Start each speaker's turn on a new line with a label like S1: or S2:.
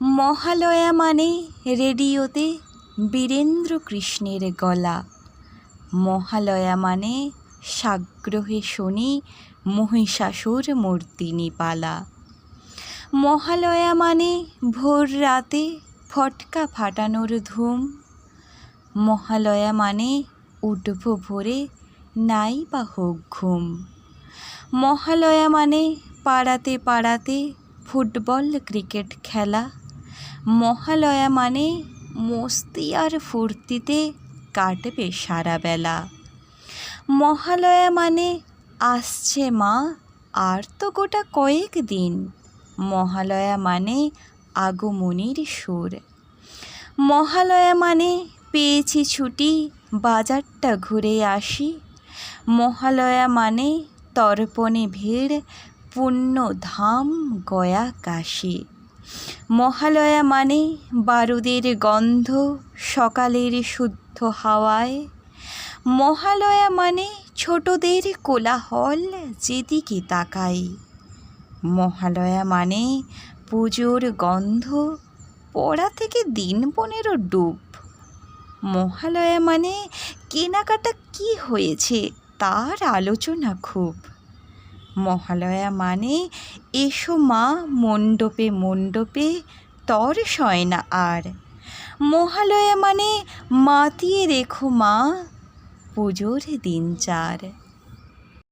S1: মহালয়া মানে রেডিওতে বীরেন্দ্র কৃষ্ণের গলা। মহালয়া মানে সাগ্রহে শনি মহিষাসুর মূর্তিনি পালা। মহালয়া মানে ভোর রাতে ফটকা ফাটানোর ধুম। মহালয়া মানে উঠব ভোরে নাই বা হোক ঘুম। মহালয়া মানে পাড়াতে পাড়াতে ফুটবল ক্রিকেট খেলা। মহালয়া মানে মস্তি আর ফুর্তিতে কাটবে সারা বেলা। মহালয়া মানে আসছে মা, আর তো গোটা কয়েক দিন। মহালয়া মানে আগমনীর সুর। মহালয়া মানে পেয়েছি ছুটি, বাজারটা ঘুরে আসি। মহালয়া মানে তর্পণে ভিড়, পুণ্য ধাম, গয়া কাশী। মহালয়া মানে বারুদের গন্ধ, সকালের শুদ্ধ হাওয়ায়। মহালয়া মানে ছোটদের কোলাহল যেদিকে তাকাই মহালয়া মানে পুজোর গন্ধ, পড়া থেকে দিন পনেরো ডুব। মহালয়া মানে কেনাকাটা কি হয়েছে, তার আলোচনা খুব। মহালয়া মানে এসো মা মণ্ডপে মণ্ডপে তর সয় না আর। মহালয়া মানে মাতিয়ে রেখো মা পুজোর দিন চার।